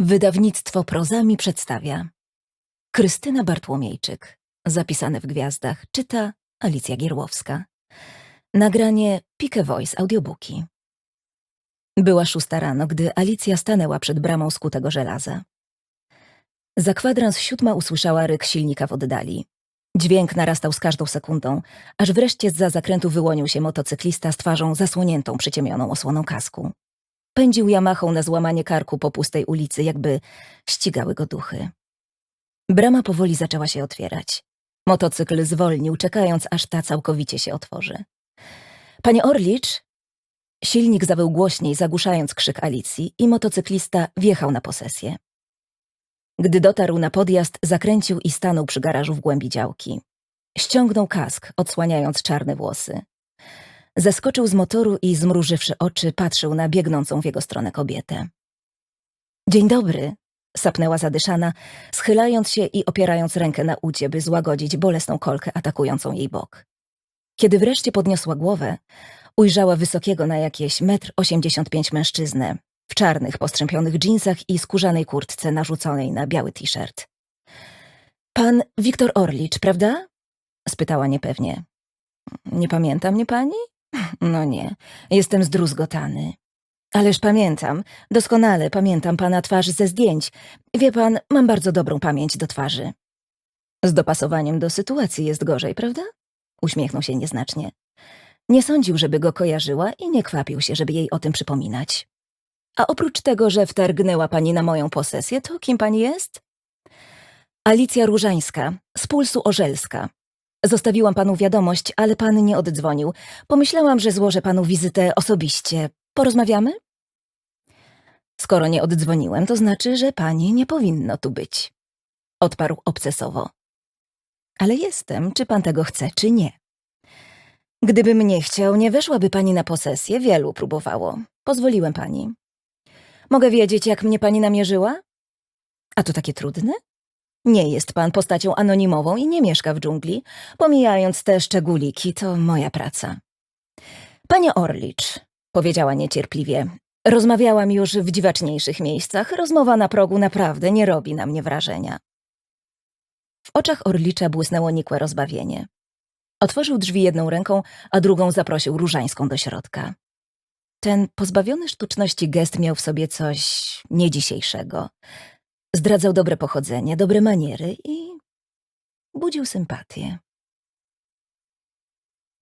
Wydawnictwo Prozami przedstawia Krystyna Bartłomiejczyk, zapisane w gwiazdach, czyta Alicja Gierłowska. Nagranie Pike Voice Audiobooki. Była szósta rano, gdy Alicja stanęła przed bramą skutego żelaza. Za kwadrans siódma usłyszała ryk silnika w oddali. Dźwięk narastał z każdą sekundą, aż wreszcie za zakrętu wyłonił się motocyklista z twarzą zasłoniętą przyciemnioną osłoną kasku. Pędził Yamahą na złamanie karku po pustej ulicy, jakby ścigały go duchy. Brama powoli zaczęła się otwierać. Motocykl zwolnił, czekając, aż ta całkowicie się otworzy. Panie Orlicz! Silnik zawył głośniej, zagłuszając krzyk Alicji i motocyklista wjechał na posesję. Gdy dotarł na podjazd, zakręcił i stanął przy garażu w głębi działki. Ściągnął kask, odsłaniając czarne włosy. Zeskoczył z motoru i zmrużywszy oczy, patrzył na biegnącą w jego stronę kobietę. Dzień dobry, sapnęła zadyszana, schylając się i opierając rękę na udzie, by złagodzić bolesną kolkę atakującą jej bok. Kiedy wreszcie podniosła głowę, ujrzała wysokiego na jakieś metr osiemdziesiąt pięć mężczyznę w czarnych, postrzępionych dżinsach i skórzanej kurtce narzuconej na biały t-shirt. Pan Wiktor Orlicz, prawda? spytała niepewnie. Nie pamięta mnie pani? No nie, jestem zdruzgotany. Ależ pamiętam, doskonale pamiętam pana twarz ze zdjęć. Wie pan, mam bardzo dobrą pamięć do twarzy. Z dopasowaniem do sytuacji jest gorzej, prawda? Uśmiechnął się nieznacznie. Nie sądził, żeby go kojarzyła i nie kwapił się, żeby jej o tym przypominać. A oprócz tego, że wtargnęła pani na moją posesję, to kim pani jest? Alicja Różańska, z Pulsu Orzelska. Zostawiłam panu wiadomość, ale pan nie oddzwonił. Pomyślałam, że złożę panu wizytę osobiście. Porozmawiamy? Skoro nie oddzwoniłem, to znaczy, że pani nie powinno tu być. Odparł obcesowo. Ale jestem, czy pan tego chce, czy nie. Gdybym nie chciał, nie weszłaby pani na posesję, wielu próbowało. Pozwoliłem pani. Mogę wiedzieć, jak mnie pani namierzyła? A to takie trudne? Nie jest pan postacią anonimową i nie mieszka w dżungli. Pomijając te szczególiki, to moja praca. Panie Orlicz, powiedziała niecierpliwie, rozmawiałam już w dziwaczniejszych miejscach. Rozmowa na progu naprawdę nie robi na mnie wrażenia. W oczach Orlicza błysnęło nikłe rozbawienie. Otworzył drzwi jedną ręką, a drugą zaprosił Różańską do środka. Ten pozbawiony sztuczności gest miał w sobie coś niedzisiejszego. Zdradzał dobre pochodzenie, dobre maniery i budził sympatię.